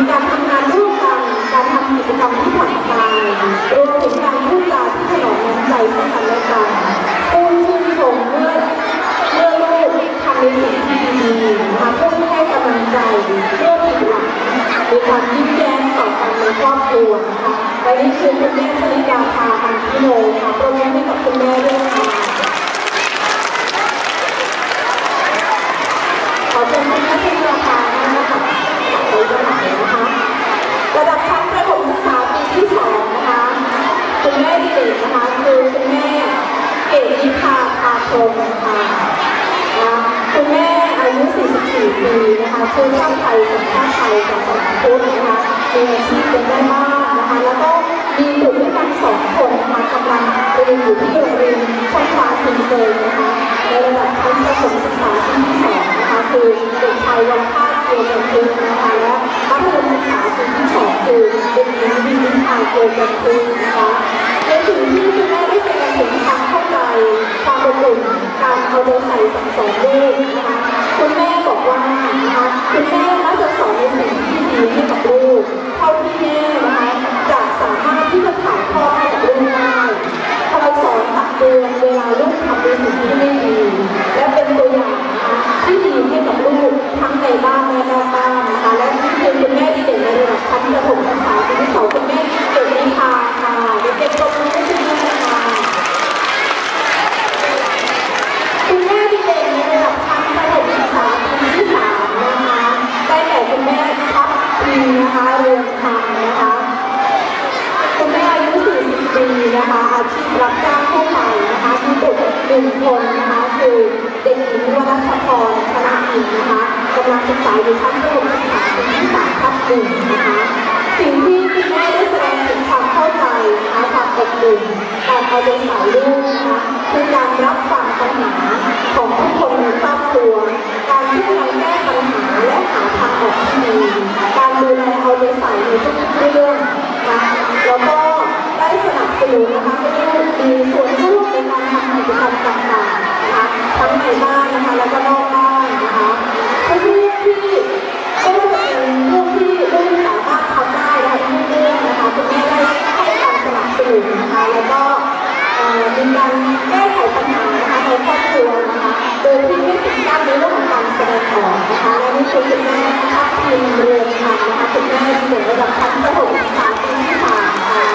เอ่อมีการทำงานร่วมกัน การทำกิจกรรมที่ผ่อนคลายรวมถึงการพูดจาที่ถนอมน้ำใจซึ่งกันและกันผู้ชื่นชมเมื่อเมื่อลูกทำในสิ่งที่ดีนะคะเพื่อให้กำลังใจเพื่อผิดหวังมีความยิ้มแย้มต่อกันในครอบครัวนะคะและนี่คือคุณแม่ชลิดาภาพันธิโนค่ะปรบมือให้กับคุณแม่ด้วยค่ะ กนิพาพาพรมค่ะนะคุณแม่อายุ 44 ปีนะคะชื่อชาติไทยสัญชาติไทยศากสนาพุทธนะคะมีอาชีพเป็นแม่บ้านนะคะ แล้วก็มีบุตรด้วยกันสองคนนะคะกำลังเรียนอยู่ที่โรงเรียนช่องฟ้าซิงเกิลนะคะในระดับชั้นประถมศึกษาปีที่สองนะคะคือเด็กชายวรภาสเกียวจันทึกนะคะและมัธยมศึกษาปีที่สองคือเด็กหญิงวินิพาเกียวจันทึกนะคะในสิ่งที่คุณแม่ได้แสดง ถึงความเข้าใจความอบอุ่นการเอาใจใส่สั่งสอนลูกนะคะคุณแม่บอกว่านะคะคุณแม่มักจะสอนในสิ่งที่ดีให้กับลูกเท่าที่แม่นะคะจะสามารถที่จะถ่ายทอดให้กับลูกได้คอยสอนตักเตือนเวลาลูกทำในสิ่งที่ไม่ดี และเป็นตัวอย่างนะคะที่ดีให้กับลูกทั้งในบ้านและนอกบ้านนะคะ และนี่คือคุณแม่ที่เด่นในระดับชั้นประถมศึกษาปีที่สองคุณแม่เก่งนิพาค่ะเด็กๆตบมือให้คุณแม่ค่ะคุณแม่ที่เด่นในระดับชั้นประถมศึกษาปีที่สามนะคะได้แก่คุณแม่ทัพพีนะคะเรือนคำนะคะ คุณแม่อายุ 40 ปีนะคะ อาชีพรับจ้างทั่วไปนะคะมีบุตรหนึ่งคนนะคะ คือเด็กหญิงวรัชพรชนะอินนะคะกำลังศึกษาอยู่ชั้นประถมศึกษาปีที่3ทับหนึ่งนะคะ สิ่งที่คุณแม่ได้แสดงถึงความเข้าใจนะคะความอบอุ่นการเอาใจใส่ลูกนะคะคือการรับฟังปัญหาของทุกคนในครอบครัว การช่วยกันแก้ปัญหาและหาทางออกที่ดี การดูแลเอาใจใส่ในทุกๆเรื่องนะคะแล้วก็ได้สนับสนุนนะคะให้ลูกมีส่วนร่วมในการทำกิจกรรมต่างๆนะคะทั้งในบ้านนะคะแล้วก็นอกบ้านนะคะทุกเรื่องที่ไม่ว่าจะเป็นเรื่องที่ลูกสามารถทำได้นะคะทุกเรื่องนะคะคุณแม่ได้ให้การสนับสนุนนะคะแล้วก็ เอ่อมีการแก้ไขปัญหานะคะในครอบครัวนะคะโดยที่ไม่ปิดกั้นในเรื่องของการแสดงออกนะคะและนี่คือคุณแม่ทัพทีมเรือนค่ะนะคะคุณแม่ที่อยู่ระดับชั้นประถมศึกษาปีที่สามค่ะ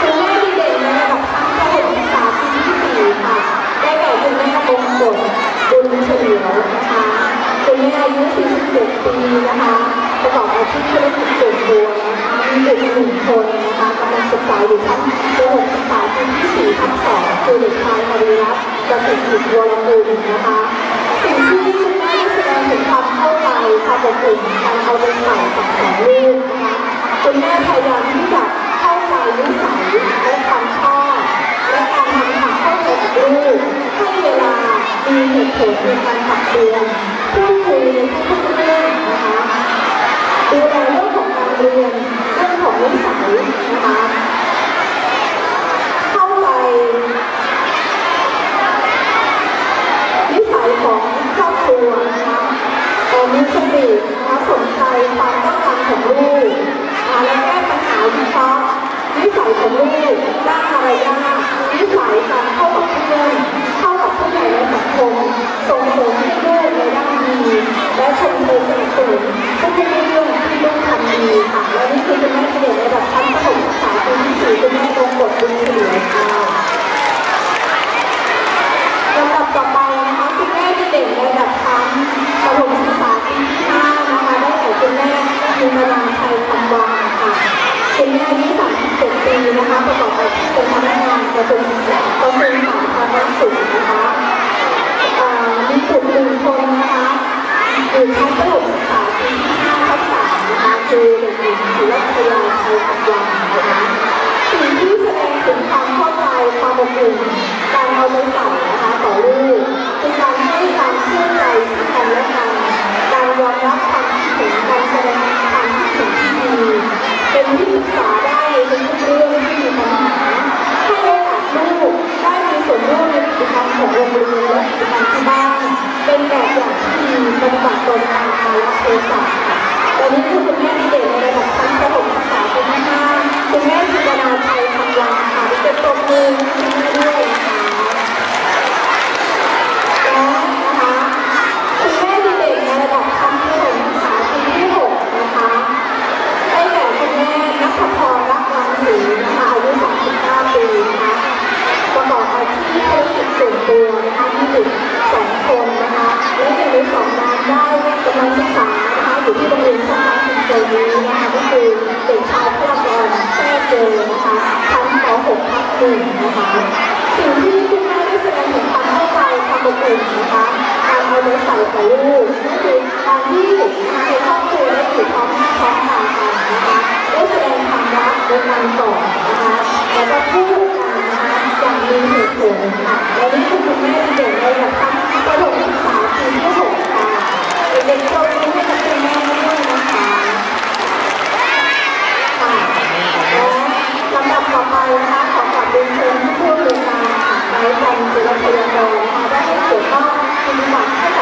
คุณแม่ดีเด่นในระดับชั้นประถมศึกษาปีที่สี่ค่ะได้แก่คุณแม่บงกฎบุญเฉลียวนะคะคุณแม่อายุ 47 ปีนะคะ ประกอบอาชีพธุรกิจส่วนตัวนะคะมีเด็กหนึ่งคนนะคะกำลังศึกษาอยู่ชั้นประถมศึกษาปีที่สี่ทับสองคือเด็กชายมาริรัตน์กสิทธิ์กิจวรกุลนะคะ สิ่งที่คุณแม่แสดงถึงความเข้าใจความอบอุ่นการเอาใจใส่สั่งสอนลูกนะคะคุณแม่พยายามที่จะเข้าใจนิสัยและความชอบและการทำความเข้าใจกับลูกให้เวลามีเหตุผลในการตักเตือนพูดคุยในทุกๆเรื่องนะคะ ดูแลเรื่องของการเรียนเรื่องของนิสัยนะคะ น้องผู้ศึกษาปีที่5ทับนะคะคือเด็กหญิงศิลปิยาชัยปัญญานะคะสิ่งที่แสดงถึงความเข้าใจความอบอุ่นการเอาใจใส่นะคะต่อลูกเป็นการให้ความเชื่อใจซึ่งกันและกันการยอมรับความคิดการแสดงความรักที่ดีเป็นที่รักได้ในทุกเรื่องที่มีปัญหาให้โอลับลูก ส่วนร่วมในกิจกรรมของโรงเรียนและกิจกรรมที่บ้านเป็นแบบอย่างที่ดีปฏิบัติตนตามกาลเทศะค่ตอนนี้คือคุณแม่ที่เด็กในระดับชั้นประถมศึกษาปีที่ห้าคุณแม่จินตนาชัยคำลาค่ะเป็นตบมือคุด้วยนะคะายจันทร์สุรพลโตได้ให้หลวงพ่อคุณบัตรให้กับ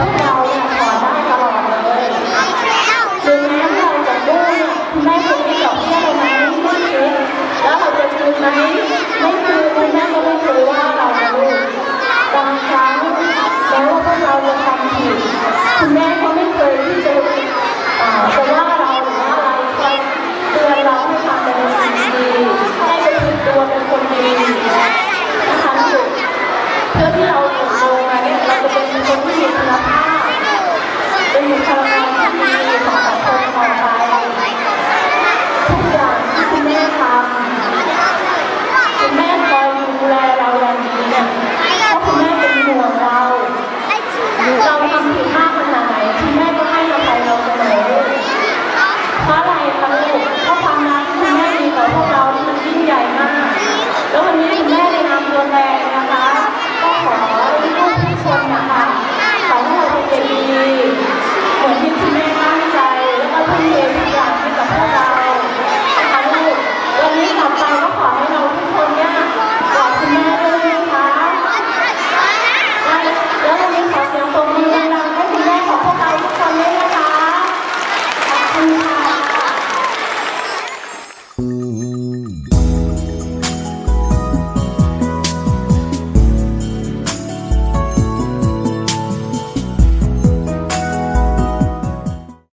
Bye.